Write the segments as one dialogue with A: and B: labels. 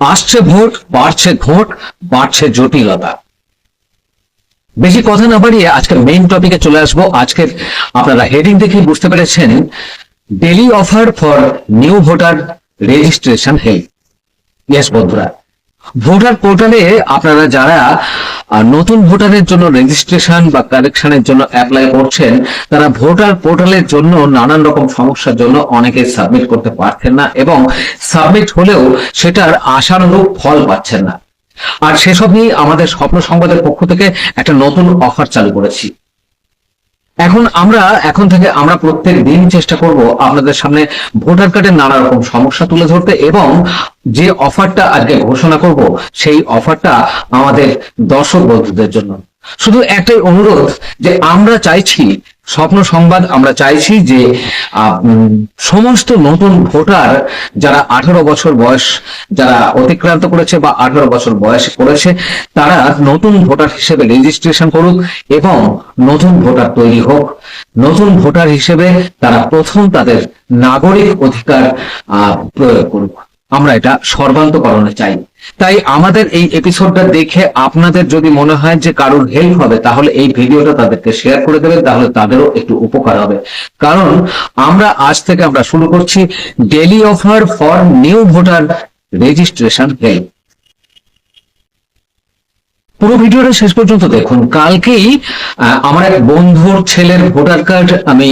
A: আসছে ভোট, বাড়ছে ঘোট, বাড়ছে জটিলতা। বেশি কথা না বাড়িয়ে আজকের মেইন টপিকে চলে আসব। আজকের আপনারা হেডিং দেখে বুঝতে পেরেছেন daily offer for new voter registration help yes বন্ধুরা। ভোটার পোর্টালে আপনারা যারা নতুন ভোটারের জন্য রেজিস্ট্রেশন বা কারেকশনের জন্য অ্যাপ্লাই করছেন, তারা ভোটার পোর্টালের জন্য নানান রকম সমস্যার জন্য অনেকে সাবমিট করতে পারছেন না এবং সাবমিট হলেও সেটার আশানুরূপ ফল পাচ্ছেন না। আর সেসব নিয়ে আমাদের স্বপ্ন সংবাদের পক্ষ থেকে একটা নতুন অফার চালু করেছি। এখন আমরা, এখন থেকে আমরা প্রত্যেক দিন চেষ্টা করব আপনাদের সামনে ভোটার কার্ডের নানা রকম সমস্যা তুলে ধরতে এবং যে অফারটা আজকে ঘোষণা করব, সেই অফারটা আমাদের দর্শক বন্ধুদের জন্য। শুধু একটাই অনুরোধ যে আমরা চাইছি স্বপ্ন সংবাদ আমরা চাইছি যে সমস্ত নতুন ভোটার যারা আঠারো বছর বয়স যারা অতিক্রান্ত করেছে বা আঠারো বছর বয়স করেছে তারা নতুন ভোটার হিসেবে রেজিস্ট্রেশন করুক এবং নতুন ভোটার তৈরি হোক। নতুন ভোটার হিসেবে তারা প্রথম তাদের নাগরিক অধিকার আহ, প্রয়োগ করুক। আমরা এটা সর্বান্তকরণে চাই। তাই আমাদের এই এপিসোডটা দেখে আপনাদের যদি মনে হয় যে কারোর হেল্প হবে, তাহলে এই ভিডিওটা তাদেরকে শেয়ার করে দেবেন, তাহলে তাদেরও একটু উপকার হবে। কারণ আমরা আজ থেকে আমরা শুরু করছি daily offer for new voter registration help পুরো ভিডিওটা শেষ পর্যন্ত দেখুন। কালকেই আমার এক বন্ধুর ছেলের ভোটার কার্ড আমি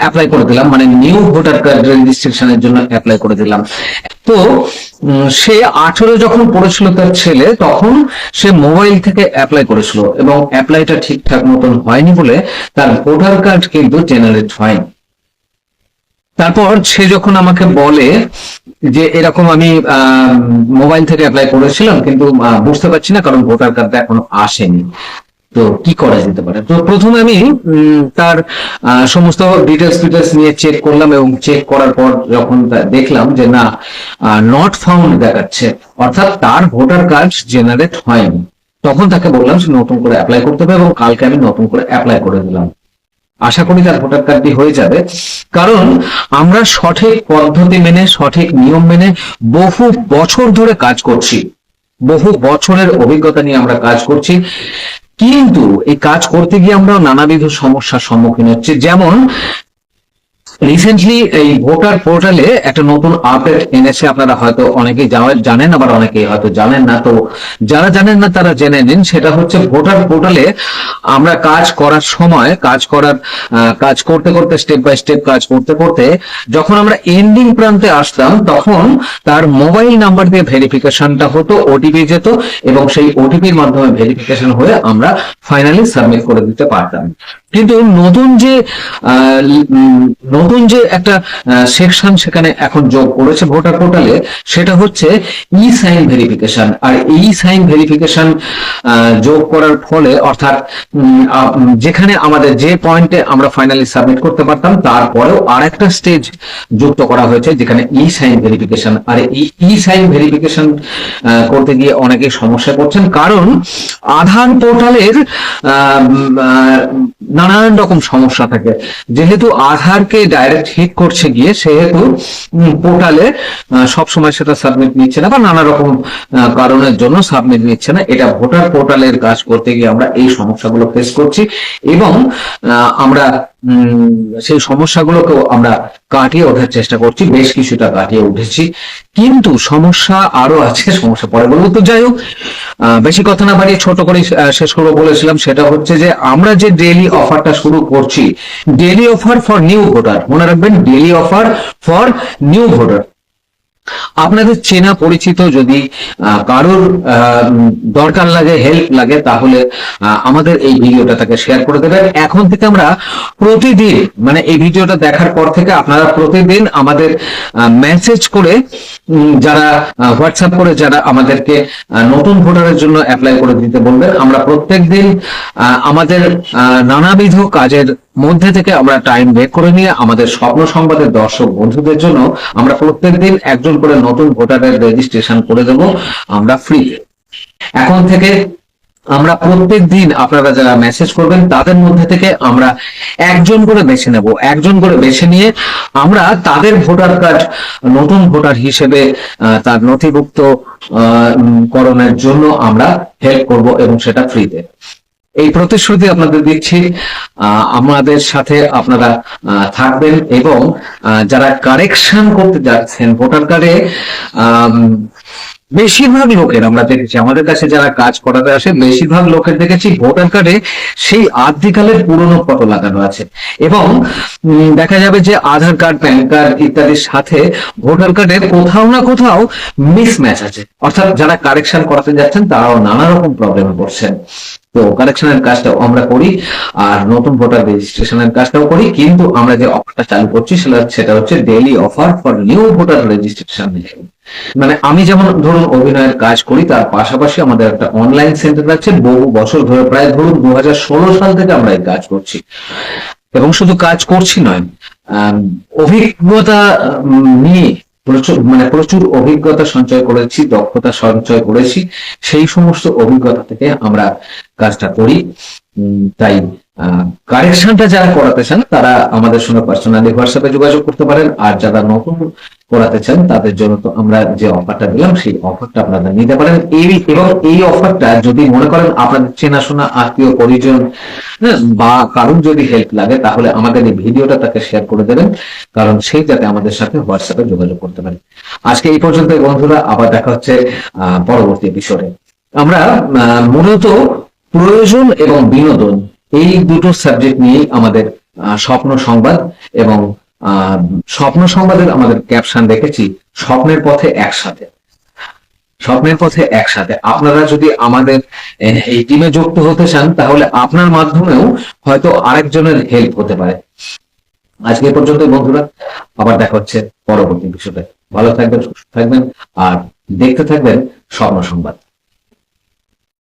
A: অ্যাপ্লাই করে দিলাম। মানে নিউ ভোটার কার্ড রেজিস্ট্রেশনের জন্য অ্যাপ্লাই করে দিলাম। তো সে আঠেরো যখন পড়েছিল তার ছেলে, তখন সে মোবাইল থেকে অ্যাপ্লাই করেছিল এবং অ্যাপ্লাইটা ঠিকঠাক মতন হয়নি বলে তার ভোটার কার্ড কিন্তু জেনারেট হয়নি। তারপর সে যখন আমাকে বলে যে এরকম আমি মোবাইল থেকে অ্যাপ্লাই করেছিলাম, কিন্তু বুঝতে পারছি না কারণ ভোটার কার্ডটা এখনও আসেনি। তো কি করা যেতে পারে? তো প্রথমে আমি তার সমস্ত ডিটেলস ডিটেলস নিয়ে চেক করলাম এবং চেক করার পর যখন দেখলাম যে না নট ফাউন্ড দেখাচ্ছে, অর্থাৎ তার ভোটার কার্ড জেনারেট হয়নি, তখন তাকে বললাম সে নতুন করে অ্যাপ্লাই করতে হবে এবং কালকে আমি নতুন করে অ্যাপ্লাই করে দিলাম। আশা করি তার ভোটার কার্ডটি হয়ে যাবে। কারণ আমরা সঠিক পদ্ধতি মেনে, সঠিক নিয়ম মেনে বহু বছর ধরে কাজ করছি, বহু বছরের অভিজ্ঞতা নিয়ে আমরা কাজ করছি। কিন্তু এই কাজ করতে গিয়ে আমরা নানাবিধ সমস্যার সম্মুখীন হচ্ছি। যেমন রিসেন্টলি এই ভোটার পোর্টালে একটা নতুন আপডেট এনেছে। আপনারা হয়তো অনেকেই জানেন, আবার অনেকেই হয়তো জানেন না। তো যারা জানেন না, তারা জেনে নিন। সেটা হচ্ছে ভোটার পোর্টালে আমরা কাজ করার সময়, কাজ করার কাজ করতে করতে স্টেপ বাই স্টেপ কাজ করতে করতে, যখন আমরা এন্ডিং প্রান্তে আসতাম, তখন তার মোবাইল নাম্বার দিয়ে ভেরিফিকেশনটা হতো ওটিপি যেত, এবং সেই ওটিপির মাধ্যমে ভেরিফিকেশন হয়ে আমরা ফাইনালি সাবমিট করে দিতে পারতাম। কিন্তু নতুন যে নতুন যে একটা সেকশন সেখানে এখন যোগ করেছে ভোটার পোর্টালে সেটা হচ্ছে ই সাইন ভেরিফিকেশন আর এই সাইন ভেরিফিকেশন যোগ করার ফলে অর্থাৎ যেখানে আমাদের যে পয়েন্টে আমরা ফাইনালি সাবমিট করতে পারতাম, তারপরেও আর একটা স্টেজ যুক্ত করা হয়েছে, যেখানে ই সাইন ভেরিফিকেশন আর এই ই সাইন ভেরিফিকেশন করতে গিয়ে অনেকে সমস্যা করছেন কারণ আধার পোর্টালের নানান রকম সমস্যা থাকে। যেহেতু আধারকে ডাইরেক্ট হিট করছে গিয়ে, সেহেতু পোর্টালে সব সময় সেটা সাবমিট নিচ্ছে না বা নানা রকম কারণের জন্য সাবমিট নিচ্ছে না। এটা ভোটার পোর্টালের কাজ করতে গিয়ে আমরা এই সমস্যাগুলো ফেস করছি এবং আমরা সেই সমস্যাগুলোকেও আমরা কাটিয়ে ওঠার চেষ্টা করছি, বেশ কিছুটা কাটিয়ে উঠেছি। কিন্তু সমস্যা আরও আছে, সমস্যা পরে বলব। তো যাই হোক বেশি কথা না বাড়িয়ে ছোট করে শেষ করব বলেছিলাম, সেটা হচ্ছে যে আমরা যে ডেলি অফারটা শুরু করছি daily offer for new voter মনে রাখবেন daily offer for new voter আপনাদের চেনা পরিচিত যদি কারোর দরকার লাগে হেল্প লাগে তাহলে আমাদের এই ভিডিওটা তাকে শেয়ার করে দেবেন। এখন থেকে আমরা প্রতিদিন মানে এই ভিডিওটা দেখার পর থেকে আপনারা প্রতিদিন আমাদের মেসেজ করে যারা হোয়াটসঅ্যাপ করে যারা আমাদেরকে নতুন ভোটারের জন্য অ্যাপ্লাই করে দিতে বলবেন আমরা প্রত্যেকদিন আহ, আমাদের নানাবিধ কাজের মধ্যে থেকে আমরা টাইম বের করে নিয়ে আমাদের স্বপ্ন সংবাদের দর্শক বন্ধুদের জন্য আমরা প্রত্যেকদিন একজন করে নতুন ভোটারের রেজিস্ট্রেশন করে দেব, আমরা ফ্রি এখন থেকে আমরা প্রত্যেক দিন আপনারা যারা মেসেজ করবেন, তাদের মধ্যে থেকে আমরা একজন করে বেছে নেব, একজন করে বেছে নিয়ে আমরা তাদের ভোটার কার্ড নতুন ভোটার হিসেবে তার নথিভুক্ত করণের জন্য আমরা হেল্প করব এবং সেটা ফ্রিতে এই প্রতিশ্রুতি আপনাদের দিচ্ছি। আমাদের সাথে আপনারা থাকবেন এবং যারা কারেকশন করতে যাচ্ছেন ভোটার কার্ডে বেশিরভাগ লোকের, আমরা দেখেছি, আমাদের কাছে যারা কাজ করাতে আসে, বেশিরভাগ লোকের দেখেছি ভোটার কার্ডে সেই আদ্যিকালের পুরনো ফটো লাগানো আছে। এবং দেখা যাবে যে আধার কার্ড, প্যান কার্ড ইত্যাদির সাথে ভোটার কার্ডে কোথাও না কোথাও মিসম্যাচ আছে। অর্থাৎ যারা কারেকশন করাতে যাচ্ছেন, তারাও নানা রকম প্রবলেমে পড়ছেন। তো কারেকশনের কাজটাও আমরা করি, আর নতুন ভোটার রেজিস্ট্রেশনের কাজটাও করি, কিন্তু আমরা যে অফারটা চালু করছি সেটা হচ্ছে daily offer for new voter registration মানে আমি যেমন ধরুন অভিনয়ের কাজ করি, তার পাশাপাশি আমাদের একটা অনলাইন সেন্টার আছে, বহু বছর ধরে, প্রায় ধরুন দু সাল থেকে আমরা এই কাজ করছি। এবং শুধু কাজ করছি নয় অভিজ্ঞতা নিয়ে প্রচুর মানে প্রচুর অভিজ্ঞতা সঞ্চয় করেছি, দক্ষতা সঞ্চয় করেছি, সেই সমস্ত অভিজ্ঞতা থেকে আমরা কাজটা করি। তাই কারেকশনটা যারা করাতে চান তারা আমাদের সঙ্গে পার্সোনালি হোয়াটসঅ্যাপে যোগাযোগ করতে পারেন। আর যারা নতুন করাতে চান তাদের জন্য তো আমরা যে অফারটা দিলাম সেই অফারটা আপনারা নিতে পারেন। এই এবং এই অফারটা যদি মনে করেন আপনাদের চেনাশোনা আত্মীয় পরিজন হ্যাঁ, বা কারোর যদি হেল্প লাগে তাহলে আমাদের এই ভিডিওটা তাকে শেয়ার করে দেবেন। কারণ সেই যাতে আমাদের সাথে হোয়াটসঅ্যাপে যোগাযোগ করতে পারে। আজকে এই পর্যন্ত বন্ধুরা। আবার দেখা হচ্ছে পরবর্তী এপিসোডে আমরা মূলত প্রয়োজন এবং বিনোদন, এই দুটো সাবজেক্ট নিয়েই আমাদের স্বপ্ন সংবাদ এবং স্বপ্ন সংবাদের আমাদের ক্যাপশন দেখেছি, স্বপ্নের পথে একসাথে। স্বপ্নের পথে একসাথে। আপনারা যদি আমাদের এই টিমে যুক্ত হতে চান, তাহলে আপনার মাধ্যমেও হয়তো আরেকজনের হেল্প হতে পারে। আজকে পর্যন্ত বন্ধুরা। আবার দেখা হচ্ছে পরবর্তী বিষয়ে ভালো থাকবেন, সুস্থ থাকবেন, আর দেখতে থাকবেন স্বপ্ন সংবাদ।